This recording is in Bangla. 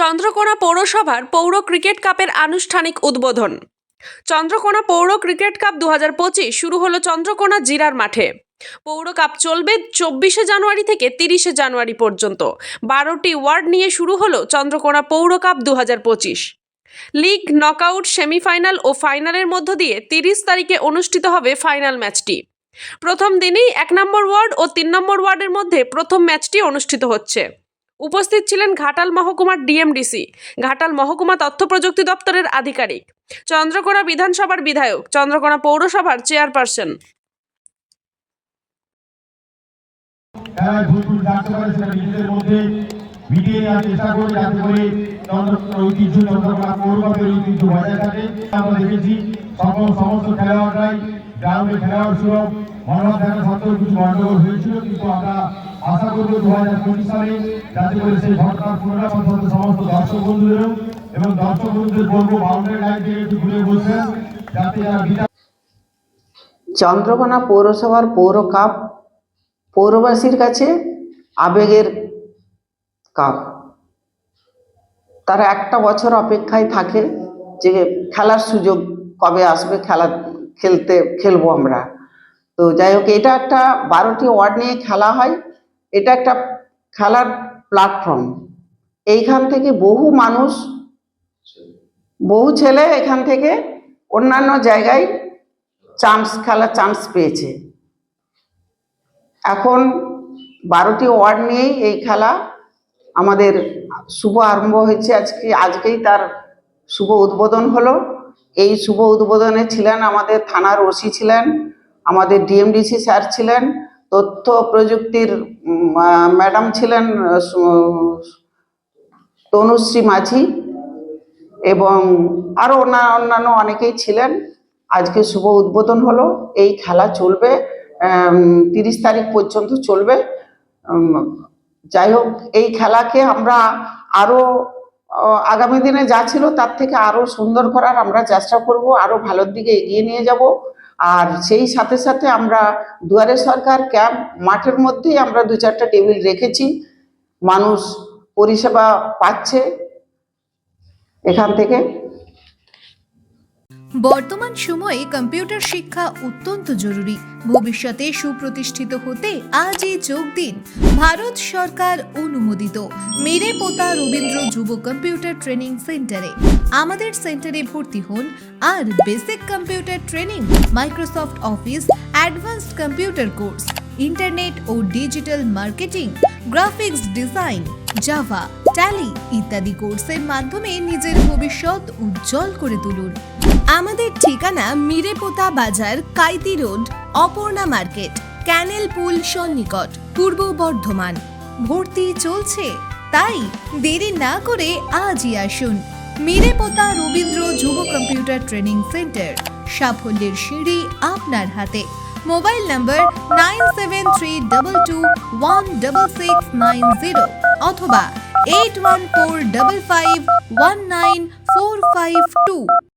চন্দ্রকোনা পৌরসভার পৌর ক্রিকেট কাপের আনুষ্ঠানিক উদ্বোধন। চন্দ্রকোনা পৌর ক্রিকেট কাপ দু হাজার পঁচিশ শুরু হলো চন্দ্রকোনা জিরার মাঠে। পৌর কাপ চলবে চব্বিশে জানুয়ারি থেকে তিরিশে জানুয়ারি পর্যন্ত। বারোটি ওয়ার্ড নিয়ে শুরু হলো চন্দ্রকোনা পৌর কাপ দু হাজার পঁচিশ। লিগ নকআউট সেমিফাইনাল ও ফাইনালের মধ্য দিয়ে তিরিশ তারিখে অনুষ্ঠিত হবে ফাইনাল ম্যাচটি। প্রথম দিনেই এক নম্বর ওয়ার্ড ও তিন নম্বর ওয়ার্ডের মধ্যে প্রথম ম্যাচটি অনুষ্ঠিত হচ্ছে। উপস্থিত ছিলেন ঘাটাল মহকুমার ডিএমডিসি, ঘাটাল মহকুমা তথ্য প্রযুক্তি দপ্তরের আধিকারিক, চন্দ্রকোনা বিধানসভার বিধায়ক, চন্দ্রকোনা পৌরসভার চেয়ারপারসন। সত্ত্বেও কিছু হয়েছিল, কিন্তু আমরা আশা করব দু হাজার পঁচিশ সালে যাতে করে সেই ঘটনার পুনরাবৃত্তি হতে সমস্ত দর্শক বন্ধুদেরও এবং দর্শক বন্ধুদের বলব, বাউন্ডারি লাইন থেকে একটু ঘুরে বসবেন যাতে যারা চন্দ্রকোনা পৌরসভার পৌর কাপ, পৌরবাসীর কাছে আবেগের কাপ। তারা একটা বছর অপেক্ষায় থাকে যে খেলার সুযোগ কবে আসবে, খেলা খেলতে, খেলব আমরা। তো যাই হোক, এটা একটা বারোটি ওয়ার্ড নিয়ে খেলা হয়। এটা একটা খেলার প্ল্যাটফর্ম এইখান থেকে বহু মানুষ, বহু ছেলে এখান থেকে অন্যান্য জায়গায় চান্স খেলার চান্স পেয়েছে। এখন বারোটি ওয়ার্ড নিয়েই এই খেলা আমাদের শুভ আরম্ভ হয়েছে আজকে, আজকেই তার শুভ উদ্বোধন হলো। এই শুভ উদ্বোধনে ছিলেন আমাদের থানার ওসি ছিলেন, আমাদের ডিএমডিসি স্যার ছিলেন তথ্য প্রযুক্তির ম্যাডাম ছিলেন তনুশ্রী মাঝি এবং আরও অন্যান্য অনেকেই ছিলেন। আজকে শুভ উদ্বোধন হলো, এই খেলা চলবে তিরিশ তারিখ পর্যন্ত চলবে। যাই হোক, এই খেলাকে আমরা আরও আগামী দিনে যা ছিল তার থেকে আরও সুন্দর করার আমরা চেষ্টা করব আরও ভালোর দিকে এগিয়ে নিয়ে যাব। আর সেই সাথে সাথে আমরা দুয়ারে সরকার ক্যাম্প মাঠের মধ্যেই আমরা দু চারটা টেবিল রেখেছি। মানুষ পরিষেবা পাচ্ছে এখান থেকে। বর্তমান সময়ে কম্পিউটার শিক্ষা অত্যন্ত জরুরি। ভবিষ্যতে সুপ্রতিষ্ঠিত হতে আজই যোগ দিন ভারত সরকার অনুমোদিত। মেরে পোতা রবীন্দ্র যুব কম্পিউটার ট্রেনিং সেন্টারে। আমাদের সেন্টারে ভর্তি হন আর basic computer training, Microsoft Office, advanced computer course, internet ও digital marketing, graphics design, Java, Tally ইত্যাদি কোর্সের মাধ্যমে নিজের ভবিষ্যৎ উজ্জ্বল করে তুলুন। আমাদের ঠিকানা মিরেপোতা বাজার, Kaiti road, Aparna market, canal পুল সন্নিকট, পূর্ব বর্ধমান। ভর্তি চলছে, তাই দেরি না করে আজই আসুন। মিরেপোতা রবীন্দ্র যুব কম্পিউটার ট্রেনিং সেন্টার, সাফল্যের সিঁড়ি আপনার হাতে। Mobile number nine seven three double two one double six nine zero অথবা eight one four double five one nine four five two.